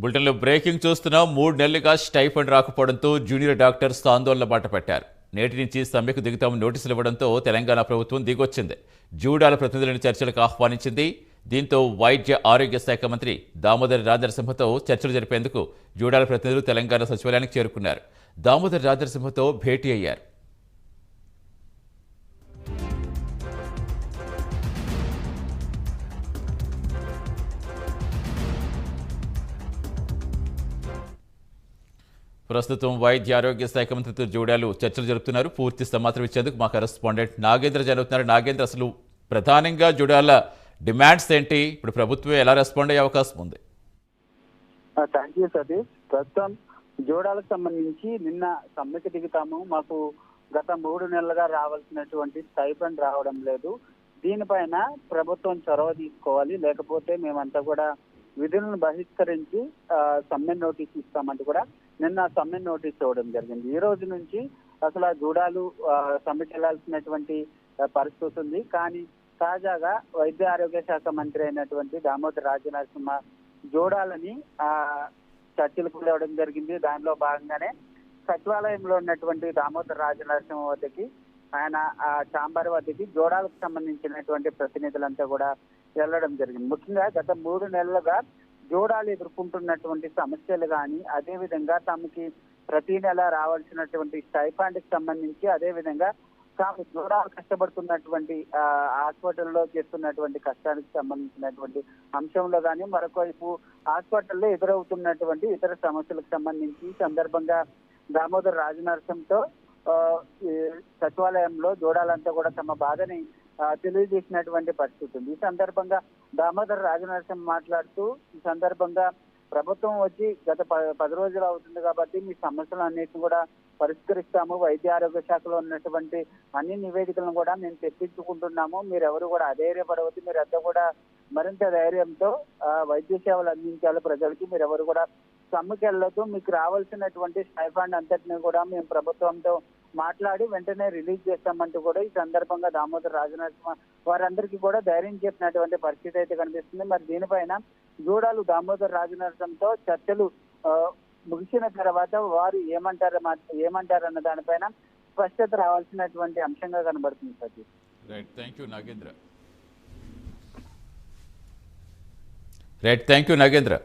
బులెటిన్లో బ్రేకింగ్ చూస్తున్నాం మూడు నెలలుగా స్టైఫండ్ రాకపోవడంతో జూనియర్ డాక్టర్స్ ఆందోళన బాట పట్టారు. నేటి నుంచి సమ్మెకు దిగుతాము నోటీసులు ఇవ్వడంతో తెలంగాణ ప్రభుత్వం దిగొచ్చింది. జూడాల ప్రతినిధులను చర్చలకు ఆహ్వానించింది. దీంతో వైద్య ఆరోగ్య శాఖ మంత్రి దామోదర్ రాజనరసింహతో చర్చలు జరిపేందుకు జూడాల ప్రతినిధులు తెలంగాణ సచివాలయానికి చేరుకున్నారు. దామోదర్ రాజనరసింహతో భేటీ అయ్యారు. ప్రస్తుతం వైద్య ఆరోగ్య శాఖ మంత్రితో జోడాలు చర్చలు జరుపుతున్నారు. పూర్తి సమాచారం ఇచ్చేందుకు మా కరెస్పాండెంట్ నాగేంద్ర జరుగుతున్నారు. నాగేంద్ర అసలు ప్రధానంగా జోడాల డిమాండ్స్ ఏంటి? ఇప్పుడు ప్రభుత్వం ఎలా రెస్పాండ్ అయ్యే అవకాశం ఉంది? Thank you Satish. ప్రస్తుతం జోడాలకు సంబంధించి నిన్న సమ్మెకి దిగుతాము. మాకు గత మూడు నెలలుగా రావాల్సినటువంటి స్టైఫండ్ రావడం లేదు. దీనిపైన ప్రభుత్వం చొరవ తీసుకోవాలి. లేకపోతే మేమంతా కూడా విధులను బహిష్కరించి సమ్మె నోటీస్ ఇస్తామంటూ కూడా నిన్న సమ్మె నోటీస్ ఇవ్వడం జరిగింది. ఈ రోజు నుంచి అసలు ఆ జూడాలు ఆ, సమ్మెకి వెళ్ళాల్సినటువంటి పరిస్థితి ఉంది కానీ తాజాగా వైద్య ఆరోగ్య శాఖ మంత్రి అయినటువంటి దామోదర్ రాజనరసింహ జోడాలని ఆ చర్చలకు లేవడం జరిగింది. దానిలో భాగంగానే సచివాలయంలో ఉన్నటువంటి దామోదర్ రాజనరసింహ వద్దకి ఆయన ఆ చాంబర్ వద్దకి జోడాలకు సంబంధించినటువంటి ప్రతినిధులంతా కూడా వెళ్ళడం జరిగింది. ముఖ్యంగా గత మూడు నెలలుగా జోడాలు ఎదుర్కొంటున్నటువంటి సమస్యలు కానీ అదే విధంగా తమకి ప్రతి నెల రావాల్సినటువంటి స్టైఫాండ్కి సంబంధించి అదే విధంగా తాము జోడాలు కష్టపడుతున్నటువంటి ఆ, హాస్పిటల్లో చేస్తున్నటువంటి కష్టానికి సంబంధించినటువంటి అంశంలో కానీ మరొకవైపు హాస్పిటల్లో ఎదురవుతున్నటువంటి ఇతర సమస్యలకు సంబంధించి సందర్భంగా దామోదర్ రాజనరసంతో సచివాలయంలో జోడాలంతా కూడా తమ బాధని తెలియజేసినటువంటి పరిస్థితి ఉంది. ఈ సందర్భంగా దామోదర్ రాజనరసింహ మాట్లాడుతూ ఈ సందర్భంగా ప్రభుత్వం వచ్చి గత ప- పది రోజులు అవుతుంది కాబట్టి మీ సమస్యలు అన్నిటిని కూడా పరిష్కరిస్తాము. వైద్య ఆరోగ్య శాఖలో ఉన్నటువంటి అన్ని నివేదికలను కూడా మేము తెప్పించుకుంటున్నాము. మీరు ఎవరు కూడా అధైర్యపడవద్దు. మీరు అంతా కూడా మరింత ధైర్యంతో వైద్య సేవలు అందించాలి ప్రజలకి. మీరు ఎవరు కూడా సమ్మెకెళ్ళదు మీకు రావాల్సినటువంటి స్టైఫండ్ అంతటిని కూడా మేము ప్రభుత్వంతో మాట్లాడి వెంటనే రిలీజ్ చేస్తామంటూ కూడా ఈ సందర్భంగా దామోదర్ రాజనరసింహ వారందరికీ కూడా ధైర్యం చెప్పినటువంటి పరిస్థితి అయితే కనిపిస్తుంది. మరి దీనిపైన జూడాలు దామోదర్ రాజనరసింహతో చర్చలు ముగిసిన తర్వాత వారు ఏమంటారు ఏమంటారు అన్న దానిపైన స్పష్టత రావాల్సినటువంటి అంశంగా కనబడుతుంది Satish right thank you Nagendra. Right thank you Nagendra.